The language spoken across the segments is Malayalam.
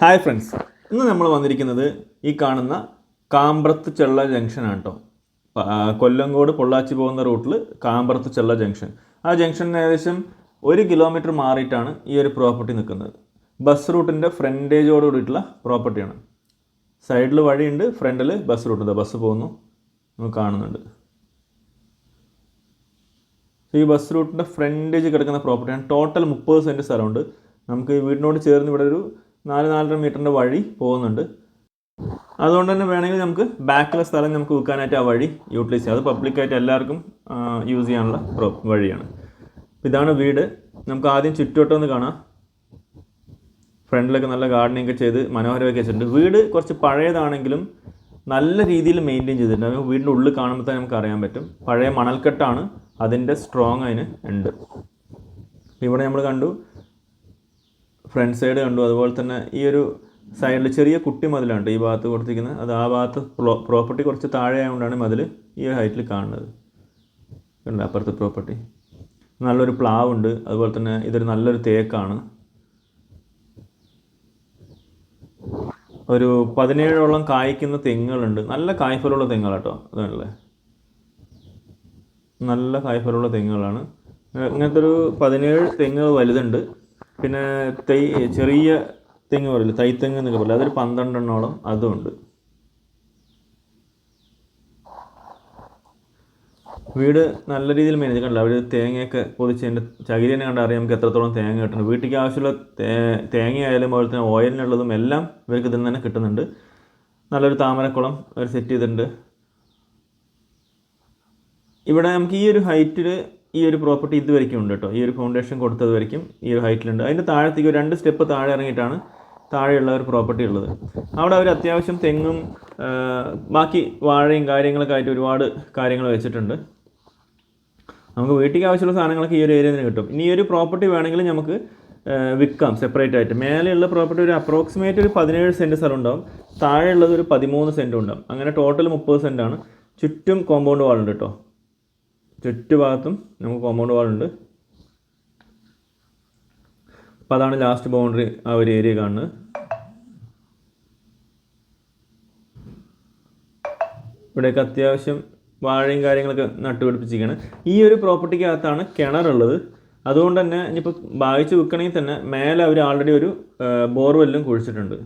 ഹായ് ഫ്രണ്ട്സ് ഇന്ന് നമ്മൾ വന്നിരിക്കുന്നത് ഈ കാണുന്ന കാമ്പ്രത്ത് ചെള്ള ജംഗ്ഷനാണ് കേട്ടോ കൊല്ലങ്കോട് പൊള്ളാച്ചി പോകുന്ന റൂട്ടിൽ കാമ്പ്രത്ത് ചെള്ള ജംഗ്ഷൻ ആ ജംഗ്ഷനിൽ ഏകദേശം ഒരു കിലോമീറ്റർ മാറിയിട്ടാണ് ഈ ഒരു പ്രോപ്പർട്ടി നിൽക്കുന്നത്. ബസ് റൂട്ടിന്റെ ഫ്രണ്ടേജോട് കൂടിയിട്ടുള്ള പ്രോപ്പർട്ടിയാണ് സൈഡിൽ വഴിയുണ്ട് ഫ്രണ്ടിൽ ബസ് റൂട്ട് ബസ് പോകുന്നു. നമുക്ക് കാണുന്നുണ്ട്. ഈ ബസ് റൂട്ടിന്റെ ഫ്രണ്ടേജ് കിടക്കുന്ന പ്രോപ്പർട്ടിയാണ് ടോട്ടൽ മുപ്പത് സെന്റ് സ്ഥലമുണ്ട്. നമുക്ക് വീടിനോട് ചേർന്ന് ഇവിടെ ഒരു നാല് നാലര മീറ്ററിന്റെ വഴി പോകുന്നുണ്ട്. അതുകൊണ്ട് തന്നെ വേണമെങ്കിൽ നമുക്ക് ബാക്കിലെ സ്ഥലം നമുക്ക് വിൽക്കാനായിട്ട് ആ വഴി യൂട്ടിലൈസ് ചെയ്യാം. അത് പബ്ലിക്കായിട്ട് എല്ലാവർക്കും യൂസ് ചെയ്യാനുള്ള വഴിയാണ്. ഇതാണ് വീട്. നമുക്ക് ആദ്യം ചുറ്റുവട്ടം ഒന്ന് കാണാം. ഫ്രണ്ടിലൊക്കെ നല്ല ഗാർഡനിങ് ഒക്കെ ചെയ്ത് മനോഹരമൊക്കെ വെച്ചിട്ടുണ്ട്. വീട് കുറച്ച് പഴയതാണെങ്കിലും നല്ല രീതിയിൽ മെയിന്റെയിൻ ചെയ്തിട്ടുണ്ട്. വീടിന്റെ ഉള്ളിൽ കാണുമ്പോൾ തന്നെ നമുക്ക് അറിയാൻ പറ്റും. പഴയ മണൽക്കെട്ടാണ് അതിന്റെ സ്ട്രോങ് അതിന് ഉണ്ട്. ഇവിടെ നമ്മൾ കണ്ടു. ഫ്രണ്ട് സൈഡ് കണ്ടു. അതുപോലെ തന്നെ ഈ ഒരു സൈഡിൽ ചെറിയ കുട്ടി മതിലുണ്ട് ഈ ഭാഗത്ത് കൊടുത്തിരിക്കുന്നത്. അത് ആ ഭാഗത്ത് പ്രോപ്പർട്ടി കുറച്ച് താഴെ ആയതുകൊണ്ടാണ് മതിൽ ഈ ഹൈറ്റിൽ കാണുന്നത്. ഉണ്ട് അപ്പുറത്തെ പ്രോപ്പർട്ടി. നല്ലൊരു പ്ലാവ് ഉണ്ട് അതുപോലെ തന്നെ ഇതൊരു നല്ലൊരു തേക്കാണ്. ഒരു പതിനേഴോളം കായ്ക്കുന്ന തെങ്ങുകളുണ്ട്. നല്ല കായ്ഫലമുള്ള തെങ്ങുകളാട്ടോ അതാണല്ലേ നല്ല കായ്ഫലമുള്ള തെങ്ങുകളാണ്. ഇങ്ങനത്തെ ഒരു പതിനേഴ് തെങ്ങുകൾ വലുതുണ്ട്. പിന്നെ തൈ ചെറിയ തെങ്ങ് പറയില്ല തൈത്തെങ്ങ് എന്നൊക്കെ പറയില്ല അതൊരു പന്ത്രണ്ടെണ്ണോളം അതുമുണ്ട് വീട് നല്ല രീതിയിൽ മേനേജ് കണ്ടില്ല അവർ തേങ്ങയൊക്കെ പൊതിച്ചതിന്റെ ചകിരി തന്നെ കണ്ടാൽ അറിയാം നമുക്ക് എത്രത്തോളം തേങ്ങ കിട്ടുന്നു വീട്ടിലേക്ക് ആവശ്യമുള്ള തേ തേങ്ങയായാലും അതുപോലെ തന്നെ ഓയിലിനുള്ളതും എല്ലാം ഇവർക്ക് ഇതിൽ തന്നെ കിട്ടുന്നുണ്ട്. നല്ലൊരു താമരക്കുളം അവർ സെറ്റ് ചെയ്തിട്ടുണ്ട്. ഇവിടെ നമുക്ക് ഈ ഒരു ഹൈറ്റിൽ ഈ ഒരു പ്രോപ്പർട്ടി ഇതുവരെയ്ക്കും ഉണ്ട് കേട്ടോ ഈ ഒരു ഫൗണ്ടേഷൻ കൊടുത്തത് വരയ്ക്കും ഈ ഒരു ഹൈറ്റിലുണ്ട് അതിന്റെ താഴത്തേക്ക് രണ്ട് സ്റ്റെപ്പ് താഴെ ഇറങ്ങിയിട്ടാണ് താഴെയുള്ള ഒരു പ്രോപ്പർട്ടി ഉള്ളത്. അവിടെ അവർ അത്യാവശ്യം തെങ്ങും ബാക്കി വാഴയും കാര്യങ്ങളൊക്കെ ആയിട്ട് ഒരുപാട് കാര്യങ്ങൾ വെച്ചിട്ടുണ്ട്. നമുക്ക് വീട്ടിലേക്ക് ആവശ്യമുള്ള സാധനങ്ങളൊക്കെ ഈ ഒരു ഏരിയയിൽ നിന്ന് കിട്ടും. ഇനി ഈ ഒരു പ്രോപ്പർട്ടി വേണമെങ്കിൽ നമുക്ക് വിൽക്കാം സെപ്പറേറ്റ് ആയിട്ട്. മേലെയുള്ള പ്രോപ്പർട്ടി ഒരു അപ്രോക്സിമേറ്റ് ഒരു പതിനേഴ് സെന്റ് സ്ഥലം ഉണ്ടാവും. താഴെയുള്ളത് ഒരു പതിമൂന്ന് സെന്റ് ഉണ്ടാവും. അങ്ങനെ ടോട്ടൽ മുപ്പത് സെന്റാണ് ചുറ്റും കോമ്പൗണ്ട് വാളുണ്ട് കേട്ടോ ചുറ്റുഭാഗത്തും നമുക്ക് കോമ്പൗണ്ട് വാളുണ്ട് അപ്പോൾ അതാണ് ലാസ്റ്റ് ബൗണ്ടറി ആ ഒരു ഏരിയ കാണുന്നത്. ഇവിടെയൊക്കെ അത്യാവശ്യം വാഴയും കാര്യങ്ങളൊക്കെ നട്ടുപിടിപ്പിച്ചിരിക്കുകയാണ്. ഈ ഒരു പ്രോപ്പർട്ടിക്കകത്താണ് കിണറുള്ളത് അതുകൊണ്ട് തന്നെ ഇനിയിപ്പോൾ ഭാവിച്ച് വിൽക്കണമെങ്കിൽ തന്നെ മേലെ അവർ ആൾറെഡി ഒരു ബോർവെല്ലും കുഴിച്ചിട്ടുണ്ട്.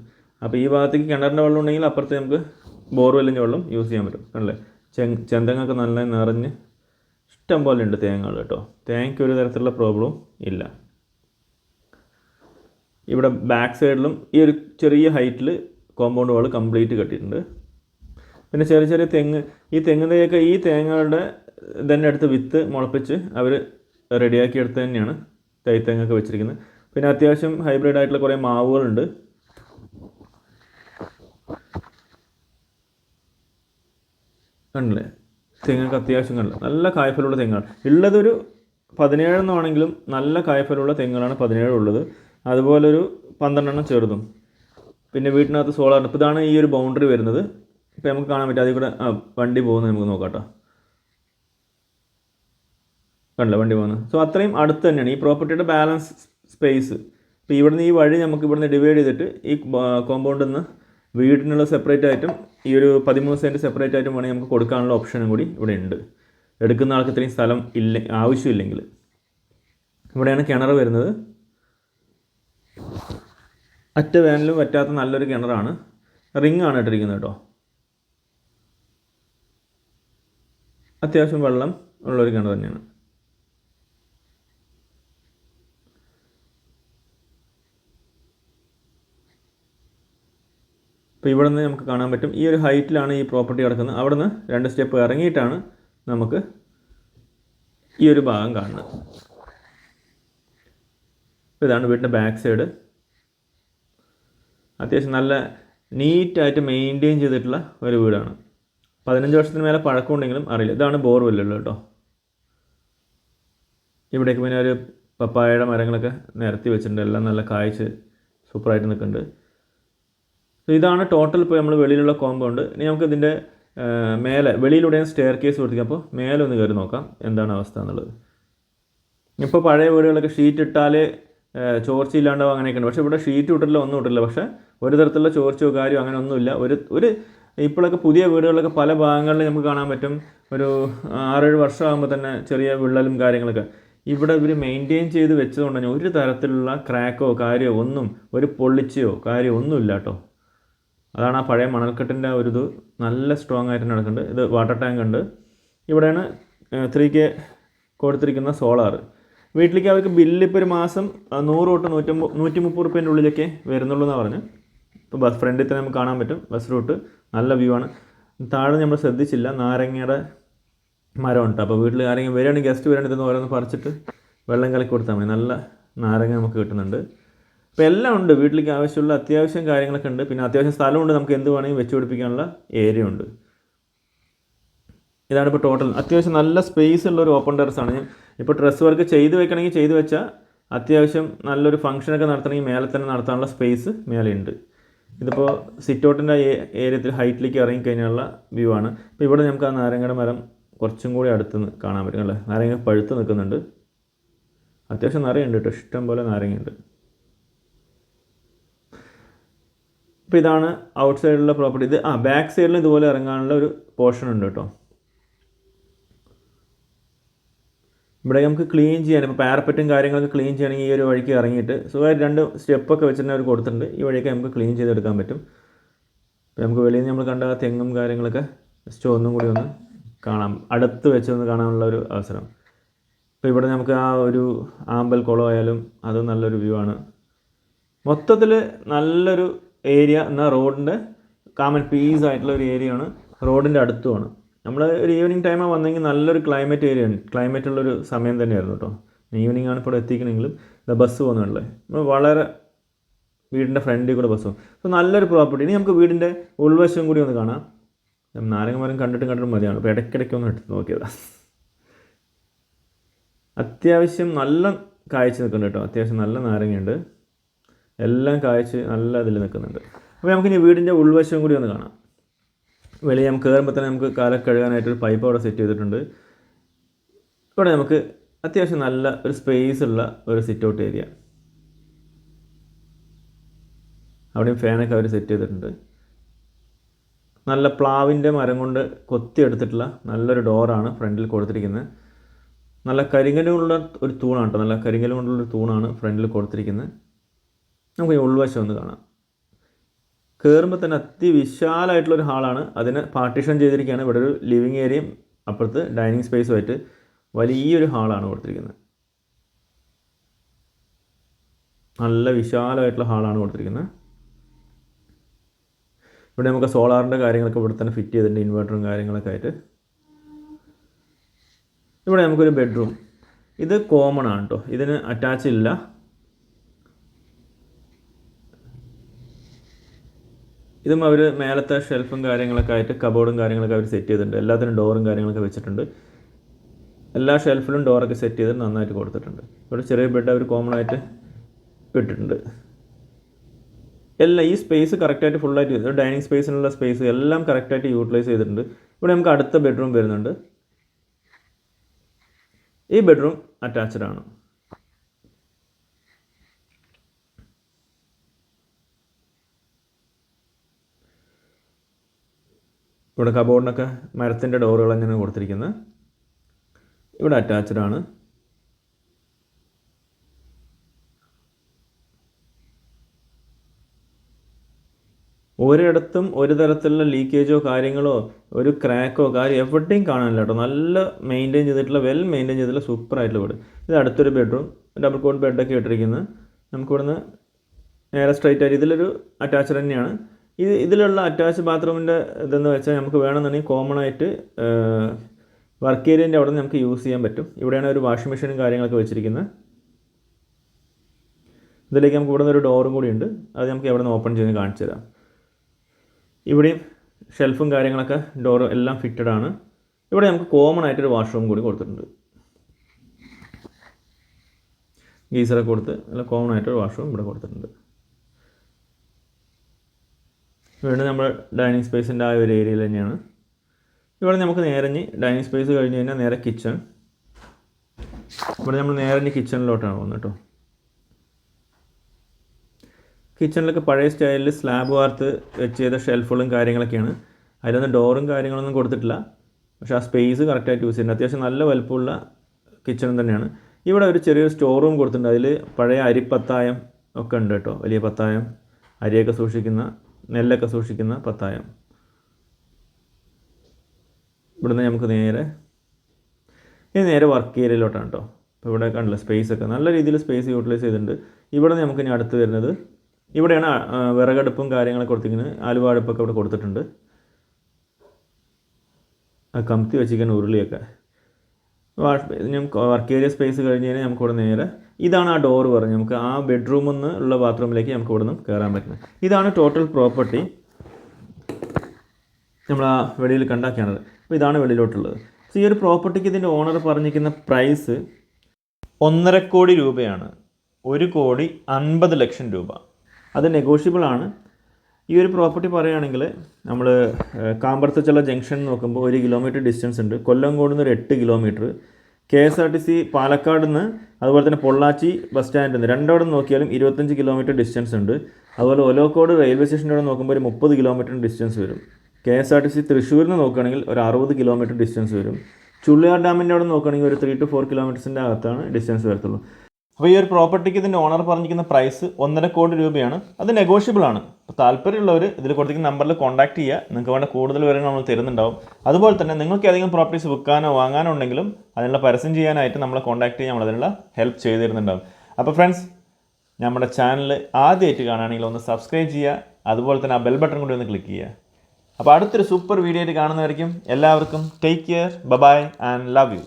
അപ്പോൾ ഈ ഭാഗത്തേക്ക് കിണറിന്റെ വെള്ളം ഉണ്ടെങ്കിൽ അപ്പുറത്ത് നമുക്ക് ബോർവെല്ലിന്റെ വെള്ളം യൂസ് ചെയ്യാൻ പറ്റും. അല്ലേ? ചെന്തങ്ങൊക്കെ നല്ല നിറഞ്ഞ് ഇഷ്ടം പോലെ ഉണ്ട് തേങ്ങകൾ കേട്ടോ. തേങ്ങയ്ക്ക് ഒരു തരത്തിലുള്ള പ്രോബ്ലവും ഇല്ല. ഇവിടെ ബാക്ക് സൈഡിലും ഈ ഒരു ചെറിയ ഹൈറ്റിൽ കോമ്പൗണ്ട് വാൾ കംപ്ലീറ്റ് കെട്ടിയിട്ടുണ്ട്. പിന്നെ ചെറിയ ചെറിയ തെങ്ങ് ഈ തെങ്ങിന്റെയൊക്കെ ഈ തേങ്ങകളുടെ തന്നെ എടുത്ത് വിത്ത് മുളപ്പിച്ച് അവർ റെഡിയാക്കി എടുത്ത് തന്നെയാണ് തൈത്തെങ്ങൊക്കെ വെച്ചിരിക്കുന്നത്. പിന്നെ അത്യാവശ്യം ഹൈബ്രിഡ് ആയിട്ടുള്ള കുറേ മാവുകളുണ്ട്. കണ്ടില്ലേ? തെങ്ങൊക്കെ അത്യാവശ്യം കണ്ടു നല്ല കായ്ഫലുള്ള തെങ്ങാണ് ഉള്ളതൊരു പതിനേഴെണ്ണമാണെങ്കിലും നല്ല കായ്ഫലുള്ള തെങ്ങുകളാണ് പതിനേഴ് ഉള്ളത് അതുപോലെ ഒരു പന്ത്രണ്ടെണ്ണം ചെറുതും. പിന്നെ വീട്ടിനകത്ത് സോളാർ ഇപ്പോൾ ഇതാണ് ഈ ഒരു ബൗണ്ടറി വരുന്നത്. ഇപ്പോൾ നമുക്ക് കാണാൻ പറ്റും. അതിൽ കൂടെ ആ വണ്ടി പോകുന്നത് നമുക്ക് നോക്കാം കേട്ടോ കണ്ടില്ല വണ്ടി പോകുന്നത്? സോ അത്രയും അടുത്ത് തന്നെയാണ്. ഈ പ്രോപ്പർട്ടിയുടെ ബാലൻസ് സ്പേസ് ഇപ്പോൾ ഇവിടുന്ന് ഈ വഴി നമുക്ക് ഇവിടുന്ന് ഡിവൈഡ് ചെയ്തിട്ട് ഈ കോമ്പൗണ്ടിൽ നിന്ന് വീടിനുള്ള സെപ്പറേറ്റ് ആയിട്ടും ഈ ഒരു പതിമൂന്ന് സെന്റ് സെപ്പറേറ്റ് ആയിട്ടും വേണമെങ്കിൽ നമുക്ക് കൊടുക്കാനുള്ള ഓപ്ഷനും കൂടി ഇവിടെ ഉണ്ട്. എടുക്കുന്ന ആൾക്ക് ഇത്രയും സ്ഥലം ഇല്ല ആവശ്യമില്ലെങ്കിൽ. ഇവിടെയാണ് കിണർ വരുന്നത്. അറ്റ വേനലും പറ്റാത്ത നല്ലൊരു കിണറാണ്. റിംഗ് ആണ് ഇട്ടിരിക്കുന്നത് കേട്ടോ. അത്യാവശ്യം വെള്ളം ഉള്ളൊരു കിണർ തന്നെയാണ്. അപ്പോൾ ഇവിടെ നിന്ന് നമുക്ക് കാണാൻ പറ്റും. ഈ ഒരു ഹൈറ്റിലാണ് ഈ പ്രോപ്പർട്ടി കിടക്കുന്നത്. അവിടെ നിന്ന് രണ്ട് സ്റ്റെപ്പ് ഇറങ്ങിയിട്ടാണ് നമുക്ക് ഈ ഒരു ഭാഗം കാണുന്നത്. അപ്പോൾ ഇതാണ് വീടിന്റെ ബാക്ക് സൈഡ്. അത്യാവശ്യം നല്ല നീറ്റായിട്ട് മെയിന്റെയിൻ ചെയ്തിട്ടുള്ള ഒരു വീടാണ്. പതിനഞ്ച് വർഷത്തിന് മേലെ പഴക്കമുണ്ടെങ്കിലും അറിയില്ല. ഇതാണ് ബോർ ബോർവെല്ലുള്ളത് കേട്ടോ. ഇവിടേക്ക് പിന്നെ ഒരു പപ്പായയുടെ മരങ്ങളൊക്കെ നിരത്തി വെച്ചിട്ടുണ്ട്. എല്ലാം നല്ല കായ്ച്ച് സൂപ്പറായിട്ട് നിൽക്കുന്നുണ്ട്. സോ ഇതാണ് ടോട്ടൽ ഇപ്പോൾ നമ്മൾ വെളിയിലുള്ള കോമ്പൗണ്ട് ഇനി നമുക്ക് ഇതിന്റെ മേലെ വെളിയിലൂടെയും സ്റ്റെയർ കേസ് കൊടുത്തിരിക്കുക അപ്പോൾ മേലെ ഒന്ന് കയറി നോക്കാം. എന്താണ് അവസ്ഥ എന്നുള്ളത്. ഇപ്പോൾ പഴയ വീടുകളൊക്കെ ഷീറ്റ് ഇട്ടാൽ ചോർച്ചയില്ലാണ്ടോ അങ്ങനെയൊക്കെയുണ്ട് പക്ഷേ ഇവിടെ ഷീറ്റ് ഇട്ടില്ല ഒന്നും ഇട്ടില്ല പക്ഷേ ഒരു തരത്തിലുള്ള ചോർച്ചയോ കാര്യമോ അങ്ങനെ ഒന്നുമില്ല. ഒരു ഒരു ഇപ്പോഴൊക്കെ പുതിയ വീടുകളിലൊക്കെ പല ഭാഗങ്ങളിൽ നമുക്ക് കാണാൻ പറ്റും. ഒരു ആറേഴ് വർഷമാകുമ്പോൾ തന്നെ ചെറിയ വിള്ളലും കാര്യങ്ങളൊക്കെ. ഇവിടെ ഇവർ മെയിന്റെയിൻ ചെയ്ത് വെച്ചതുകൊണ്ട് തന്നെ ഒരു തരത്തിലുള്ള ക്രാക്കോ കാര്യമോ ഒന്നും ഒരു പൊള്ളിച്ചയോ കാര്യമോ ഒന്നുമില്ല കേട്ടോ. അതാണ് ആ പഴയ മണൽക്കെട്ടിന്റെ ഒരു ഇത് നല്ല സ്ട്രോങ് ആയിട്ട് നടക്കുന്നുണ്ട്. ഇത് വാട്ടർ ടാങ്ക് ഉണ്ട്. ഇവിടെയാണ് ത്രീ കെ കൊടുത്തിരിക്കുന്ന സോളാർ വീട്ടിലേക്ക് അവർക്ക് ബില്ല് ഇപ്പോൾ ഒരു മാസം നൂറ് തൊട്ട് നൂറ്റമ്പത് നൂറ്റി മുപ്പത് റുപ്യേന്റെ ഉള്ളിലൊക്കെ വരുന്നുള്ളൂ എന്നാണ് പറഞ്ഞ്. ഇപ്പോൾ ബസ് ഫ്രണ്ടിൽ തന്നെ നമുക്ക് കാണാൻ പറ്റും. ബസ് റൂട്ട് നല്ല വ്യൂ ആണ്. താഴെ നമ്മൾ ശ്രദ്ധിച്ചില്ല. നാരങ്ങയുടെ മരം ഉണ്ട് അപ്പോൾ വീട്ടിൽ ആരെങ്കിലും വരികയാണെങ്കിൽ ഗസ്റ്റ് വരികയാണെങ്കിൽ ഇതൊന്ന് ഓരോന്ന് പറിച്ചിട്ട് വെള്ളം കലക്കി കൊടുത്താൽ മതി. നല്ല നാരങ്ങ നമുക്ക് കിട്ടുന്നുണ്ട്. അപ്പോൾ എല്ലാം ഉണ്ട്. വീട്ടിലേക്ക് ആവശ്യമുള്ള അത്യാവശ്യം കാര്യങ്ങളൊക്കെ ഉണ്ട്. പിന്നെ അത്യാവശ്യം സ്ഥലമുണ്ട്. നമുക്ക് എന്ത് വേണമെങ്കിലും വെച്ച് പിടിപ്പിക്കാനുള്ള ഏരിയ ഉണ്ട്. ഇതാണ് ഇപ്പോൾ ടോട്ടൽ അത്യാവശ്യം നല്ല സ്പേസ് ഉള്ള ഒരു ഓപ്പൺ ടെറസ് ആണ്. ഇപ്പോൾ ഡ്രസ് വർക്ക് ചെയ്ത് വെക്കണമെങ്കിൽ ചെയ്ത് വെച്ചാൽ അത്യാവശ്യം നല്ലൊരു ഫംഗ്ഷനൊക്കെ നടത്തണമെങ്കിൽ മേലെ തന്നെ നടത്താനുള്ള സ്പേസ് മേലെ ഉണ്ട് ഇതിപ്പോൾ സിറ്റ് ഔട്ടിന്റെ ഏരിയത്തിൽ ഹൈറ്റിലേക്ക് ഇറങ്ങിക്കഴിഞ്ഞുള്ള വ്യൂ ആണ്. ഇപ്പോൾ ഇവിടെ നമുക്ക് ആ നാരങ്ങയുടെ മരം കുറച്ചും കൂടി അടുത്ത് കാണാൻ പറ്റും. അല്ലേ? നാരങ്ങ പഴുത്ത് നിൽക്കുന്നുണ്ട്. അത്യാവശ്യം നിറയുണ്ട് കേട്ടോ. ഇഷ്ടം പോലെ നാരങ്ങയുണ്ട്. ഇപ്പോൾ ഇതാണ് ഔട്ട് സൈഡിലുള്ള പ്രോപ്പർട്ടി. ഇത് ആ ബാക്ക് സൈഡിൽ ഇതുപോലെ ഇറങ്ങാനുള്ള ഒരു പോർഷൻ ഉണ്ട് കേട്ടോ. ഇവിടെ നമുക്ക് ക്ലീൻ ചെയ്യാൻ ഇപ്പോൾ പാരപ്പറ്റും കാര്യങ്ങളൊക്കെ ക്ലീൻ ചെയ്യണമെങ്കിൽ ഈ ഒരു വഴിക്ക് ഇറങ്ങിയിട്ട് സുഖമായിട്ട് രണ്ട് സ്റ്റെപ്പൊക്കെ വെച്ചിട്ട് അവർ കൊടുത്തിട്ടുണ്ട്. ഈ വഴിയൊക്കെ നമുക്ക് ക്ലീൻ ചെയ്തെടുക്കാൻ പറ്റും. ഇപ്പോൾ നമുക്ക് വെളിയിൽ നിന്ന് നമ്മൾ കണ്ട തെങ്ങും കാര്യങ്ങളൊക്കെ ജസ്റ്റ് ഒന്നും കൂടി ഒന്ന് കാണാം. അടുത്ത് വെച്ച് ഒന്ന് കാണാനുള്ള ഒരു അവസരം. ഇപ്പോൾ ഇവിടെ നമുക്ക് ആ ഒരു ആമ്പൽ കുളം ആയാലും അത് നല്ലൊരു വ്യൂ ആണ്. മൊത്തത്തിൽ നല്ലൊരു ഏരിയ എന്നാൽ റോഡിന്റെ കാമൻ പീസ് ആയിട്ടുള്ള ഒരു ഏരിയയാണ് റോഡിന്റെ അടുത്തുമാണ്. നമ്മൾ ഒരു ഈവനിങ് ടൈമാണ് വന്നെങ്കിൽ നല്ലൊരു ക്ലൈമറ്റ് ഏരിയ ആണ്. ക്ലൈമറ്റ് ഉള്ളൊരു സമയം തന്നെയായിരുന്നു കേട്ടോ ഈവനിങ് ആണ് ഇപ്പോൾ എത്തിക്കണമെങ്കിലും ഇതാ ബസ് പോകുന്നുള്ളത് നമ്മൾ വളരെ വീടിന്റെ ഫ്രണ്ടിൽ കൂടെ ബസ് പോകും അപ്പോൾ നല്ലൊരു പ്രോപ്പർട്ടി ഇനി നമുക്ക് വീടിന്റെ ഉൾവശം കൂടി ഒന്ന് കാണാം. നാരങ്ങ മരം കണ്ടിട്ടും കണ്ടിട്ടും മതിയാണ് അപ്പോൾ ഇടയ്ക്കിടയ്ക്ക് ഒന്ന് എടുത്ത് നോക്കിയതാ. അത്യാവശ്യം നല്ല കാഴ്ച നിൽക്കുന്നുണ്ട് കേട്ടോ അത്യാവശ്യം നല്ല നാരങ്ങയുണ്ട്. എല്ലാം കായ്ച്ച് നല്ല ഇതിൽ നിൽക്കുന്നുണ്ട്. അപ്പോൾ നമുക്കിനി വീടിന്റെ ഉൾവശം കൂടി ഒന്ന് കാണാം. വെളിയിൽ നമുക്ക് കയറുമ്പോൾ തന്നെ നമുക്ക് കാല കഴുകാനായിട്ടൊരു പൈപ്പ് അവിടെ സെറ്റ് ചെയ്തിട്ടുണ്ട്. ഇവിടെ നമുക്ക് അത്യാവശ്യം നല്ല ഒരു സ്പേസ് ഉള്ള ഒരു സിറ്റ് ഔട്ട് ഏരിയ അവിടെയും ഫാനൊക്കെ അവർ സെറ്റ് ചെയ്തിട്ടുണ്ട്. നല്ല പ്ലാവിന്റെ മരം കൊണ്ട് കൊത്തിയെടുത്തിട്ടുള്ള നല്ലൊരു ഡോറാണ് ഫ്രണ്ടിൽ കൊടുത്തിരിക്കുന്നത്. നല്ല കരിങ്കല്ലുകൊണ്ടുള്ള ഒരു തൂണാണ് കേട്ടോ നല്ല കരിങ്കല്ലുകൊണ്ടുള്ള ഒരു തൂണാണ് ഫ്രണ്ടിൽ കൊടുത്തിരിക്കുന്നത്. നമുക്ക് ഈ ഉൾവശം ഒന്ന് കാണാം. കയറുമ്പോൾ തന്നെ അതിവിശാലമായിട്ടുള്ളൊരു ഹാളാണ്. അതിന് പാർട്ടീഷൻ ചെയ്തിരിക്കുകയാണ്. ഇവിടെ ഒരു ലിവിങ് ഏരിയയും അപ്പുറത്ത് ഡൈനിങ് സ്പേസുമായിട്ട് വലിയൊരു ഹാളാണ് കൊടുത്തിരിക്കുന്നത്. നല്ല വിശാലമായിട്ടുള്ള ഹാളാണ് കൊടുത്തിരിക്കുന്നത്. ഇവിടെ നമുക്ക് സോളാറിന്റെ കാര്യങ്ങളൊക്കെ ഇവിടെ തന്നെ ഫിറ്റ് ചെയ്തിട്ടുണ്ട്. ഇൻവെർട്ടറും കാര്യങ്ങളൊക്കെ ആയിട്ട്. ഇവിടെ നമുക്കൊരു ബെഡ്റൂം. ഇത് കോമൺ ആണ് കേട്ടോ ഇതിന് അറ്റാച്ച് ഇല്ല. ഇതും അവർ മേലത്തെ ഷെൽഫും കാര്യങ്ങളൊക്കെ ആയിട്ട് കബോർഡും കാര്യങ്ങളൊക്കെ അവർ സെറ്റ് ചെയ്തിട്ടുണ്ട്. എല്ലാത്തിനും ഡോറും കാര്യങ്ങളൊക്കെ വെച്ചിട്ടുണ്ട്. എല്ലാ ഷെൽഫിലും ഡോറൊക്കെ സെറ്റ് ചെയ്ത് നന്നായിട്ട് കൊടുത്തിട്ടുണ്ട്. ഇവിടെ ചെറിയ ബെഡ് അവർ കോമൺ ആയിട്ട് ഇട്ടിട്ടുണ്ട്. എല്ലാം ഈ സ്പേസ് കറക്റ്റായിട്ട് ഫുള്ളായിട്ട് ഡൈനിങ് സ്പേസിനുള്ള സ്പേസ് എല്ലാം കറക്റ്റായിട്ട് യൂട്ടിലൈസ് ചെയ്തിട്ടുണ്ട്. ഇവിടെ നമുക്ക് അടുത്ത ബെഡ്റൂം വരുന്നുണ്ട്. ഈ ബെഡ്റൂം അറ്റാച്ച്ഡ് ആണ്. ഇവിടെ കബോർഡിനൊക്കെ മരത്തിന്റെ ഡോറുകൾ തന്നെയാണ് കൊടുത്തിരിക്കുന്നത്? ഇവിടെ അറ്റാച്ച്ഡ് ആണ്. ഒരിടത്തും ഒരു തരത്തിലുള്ള ലീക്കേജോ കാര്യങ്ങളോ ഒരു ക്രാക്കോ കാര്യം എവിടെയും കാണാനില്ല കേട്ടോ. നല്ല മെയിന്റെയിൻ ചെയ്തിട്ടുള്ള വെൽ മെയിന്റെയിൻ ചെയ്തിട്ടുള്ള സൂപ്പർ ആയിട്ടുള്ള വീട്. ഇത് അടുത്തൊരു ബെഡ്റൂം ഡബിൾ കോട്ട് ബെഡൊക്കെ ഇട്ടിരിക്കുന്നത്. നമുക്കിവിടുന്ന് നേരെ സ്ട്രൈറ്റ് ആയിട്ട് ഇതിലൊരു അറ്റാച്ച്ഡ് തന്നെയാണ്. ഇത് ഇതിലുള്ള അറ്റാച്ച് ബാത്റൂമിന്റെ ഇതെന്ന് വെച്ചാൽ നമുക്ക് വേണമെന്നുണ്ടെങ്കിൽ കോമൺ ആയിട്ട് വർക്ക് ഏരിയന്റെ അവിടെ നമുക്ക് യൂസ് ചെയ്യാൻ പറ്റും. ഇവിടെയാണ് ഒരു വാഷിംഗ് മെഷീനും കാര്യങ്ങളൊക്കെ വെച്ചിരിക്കുന്നത്. ഇതിലേക്ക് നമുക്ക് ഇവിടെ നിന്ന് ഒരു ഡോറും കൂടി ഉണ്ട്. അത് നമുക്ക് എവിടെ നിന്ന് ഓപ്പൺ ചെയ്ത് കാണിച്ചു തരാം. ഇവിടെയും ഷെൽഫും കാര്യങ്ങളൊക്കെ ഡോറും എല്ലാം ഫിറ്റഡ് ആണ്. ഇവിടെ നമുക്ക് കോമൺ ആയിട്ടൊരു വാഷ്റൂം കൂടി കൊടുത്തിട്ടുണ്ട്. ഗീസറൊക്കെ കൊടുത്ത് നല്ല കോമൺ ആയിട്ടൊരു വാഷ്റൂം ഇവിടെ കൊടുത്തിട്ടുണ്ട്. വീണ്ടും നമ്മൾ ഡൈനിങ് സ്പേസിന്റെ ആ ഒരു ഏരിയയിൽ തന്നെയാണ്. ഇവിടെ നമുക്ക് നേരഞ്ഞ് ഡൈനിങ് സ്പേസ് കഴിഞ്ഞ് കഴിഞ്ഞാൽ നേരെ കിച്ചൺ. ഇവിടെ നമ്മൾ നേരഞ്ഞ് കിച്ചണിലോട്ടാണ് പോകുന്നത് കേട്ടോ. കിച്ചണിലൊക്കെ പഴയ സ്റ്റൈലിൽ സ്ലാബ് വാർത്ത് വെച്ച് ചെയ്ത ഷെൽഫുകളും കാര്യങ്ങളൊക്കെയാണ്. അതിലൊന്നും ഡോറും കാര്യങ്ങളൊന്നും കൊടുത്തിട്ടില്ല. പക്ഷേ ആ സ്പേസ് കറക്റ്റായിട്ട് യൂസ് ചെയ്യുന്നുണ്ട്. അത്യാവശ്യം നല്ല വലുപ്പമുള്ള കിച്ചൺ തന്നെയാണ്. ഇവിടെ ഒരു ചെറിയൊരു സ്റ്റോർ റൂം കൊടുത്തിട്ടുണ്ട്. അതിൽ പഴയ അരിപ്പത്തായം ഒക്കെ ഉണ്ട് കേട്ടോ. വലിയ പത്തായം അരിയൊക്കെ സൂക്ഷിക്കുന്ന നെല്ലൊക്കെ സൂക്ഷിക്കുന്ന പത്തായം. ഇവിടുന്ന് നമുക്ക് നേരെ ഇനി നേരെ വർക്ക് ഏരിയയിലോട്ടാണ് കേട്ടോ അപ്പോൾ ഇവിടെ കണ്ടില്ല സ്പേസ് ഒക്കെ നല്ല രീതിയിൽ സ്പേസ് യൂട്ടിലൈസ് ചെയ്തിട്ടുണ്ട്. ഇവിടെ നമുക്ക് ഇനി അടുത്ത് വരുന്നത് ഇവിടെയാണ് വിറകടുപ്പും കാര്യങ്ങളൊക്കെ കൊടുത്തിരിക്കുന്നത്. ആലുവ അടുപ്പൊക്കെ ഇവിടെ കൊടുത്തിട്ടുണ്ട്. ആ കമത്തി വെച്ചിരിക്കുന്ന ഉരുളിയൊക്കെ. വർക്ക് ഏരിയ സ്പേസ് കഴിഞ്ഞ് കഴിഞ്ഞാൽ നമുക്ക് ഇവിടെ നേരെ ഇതാണ് ആ ഡോർ പറഞ്ഞത് നമുക്ക് ആ ബെഡ്റൂമിൽ നിന്ന് ഉള്ള ബാത്റൂമിലേക്ക് നമുക്ക് ഇവിടെ നിന്ന് കയറാൻ പറ്റുന്നത്. ഇതാണ് ടോട്ടൽ പ്രോപ്പർട്ടി നമ്മൾ ആ വെളിയിൽ കണ്ടാക്കിയാണത്. അപ്പോൾ ഇതാണ് വെളിയിലോട്ടുള്ളത്. സോ ഈ ഒരു പ്രോപ്പർട്ടിക്ക് ഇതിന്റെ ഓണർ പറഞ്ഞിരിക്കുന്ന പ്രൈസ് ഒന്നര കോടി രൂപയാണ്. ഒരു കോടി അൻപത് ലക്ഷം രൂപ. അത് നെഗോഷ്യബിൾ ആണ്. ഈ ഒരു പ്രോപ്പർട്ടി പറയുകയാണെങ്കിൽ നമ്മൾ കാമ്പർത്തച്ചുള്ള ജംഗ്ഷൻ നോക്കുമ്പോൾ ഒരു കിലോമീറ്റർ ഡിസ്റ്റൻസ് ഉണ്ട്. കൊല്ലംകോട് നിന്ന് ഒരു എട്ട് kilometre K S R T C Palakkad നിന്ന് അതുപോലെ തന്നെ പൊള്ളാച്ചി ബസ് സ്റ്റാൻഡിൽ നിന്ന് രണ്ടവിടെ നോക്കിയാലും ഇരുപത്തഞ്ച് കിലോമീറ്റർ ഡിസ്റ്റൻസ് ഉണ്ട്. അതുപോലെ ഒലോക്കോട് റെയിൽവേ സ്റ്റേഷന്റെ അവിടെ നോക്കുമ്പോൾ ഒരു മുപ്പത് കിലോമീറ്റർ ഡിസ്റ്റൻസ് വരും. K S R T C തൃശ്ശൂരിൽ നിന്ന് നോക്കുകയാണെങ്കിൽ ഒരു അറുപത് കിലോമീറ്റർ ഡിസ്റ്റൻസ് വരും. ചുള്ളിയാർ ഡാമിന്റെ അവിടെ നോക്കുകയാണെങ്കിൽ ഒരു ത്രീ ടു ഫോർ കിലോമീറ്റേഴ്സിന്റെ അകത്താണ് ഡിസ്റ്റൻസ് വരത്തുള്ളൂ. അപ്പോൾ ഈ ഒരു പ്രോപ്പർട്ടിക്ക് ഇതിന്റെ ഓണർ പറഞ്ഞിരിക്കുന്ന പ്രൈസ് ഒന്നര കോടി രൂപയാണ്. അത് നെഗോഷ്യബിൾ ആണ്. അപ്പോൾ താല്പര്യമുള്ളവർ ഇതിൽ കൊടുത്തിരിക്കുന്ന നമ്പറിൽ കോൺടാക്ട് ചെയ്യുക. നിങ്ങൾക്ക് വേണ്ട കൂടുതൽ വിവരങ്ങൾ നമ്മൾ തരുന്നുണ്ടാവും. അതുപോലെ തന്നെ നിങ്ങൾക്ക് ഏതെങ്കിലും പ്രോപ്പർട്ടീസ് വിൽക്കാനോ വാങ്ങാനോ ഉണ്ടെങ്കിലും അതിനുള്ള പരസ്യം ചെയ്യാനായിട്ട് നമ്മളെ കോൺടാക്ട് ചെയ്യാൻ നമ്മൾ അതിനുള്ള ഹെൽപ്പ് ചെയ്ത് തരുന്നുണ്ടാവും അപ്പോൾ ഫ്രണ്ട്സ് നമ്മുടെ ചാനൽ ആദ്യമായിട്ട് കാണുകയാണെങ്കിൽ ഒന്ന് സബ്സ്ക്രൈബ് ചെയ്യുക. അതുപോലെ തന്നെ ആ ബെൽ ബട്ടൺ കൂടി ഒന്ന് ക്ലിക്ക് ചെയ്യുക. അപ്പോൾ അടുത്തൊരു സൂപ്പർ വീഡിയോ ആയിട്ട് കാണുന്നതായിരിക്കും എല്ലാവർക്കും take care bye bye and love you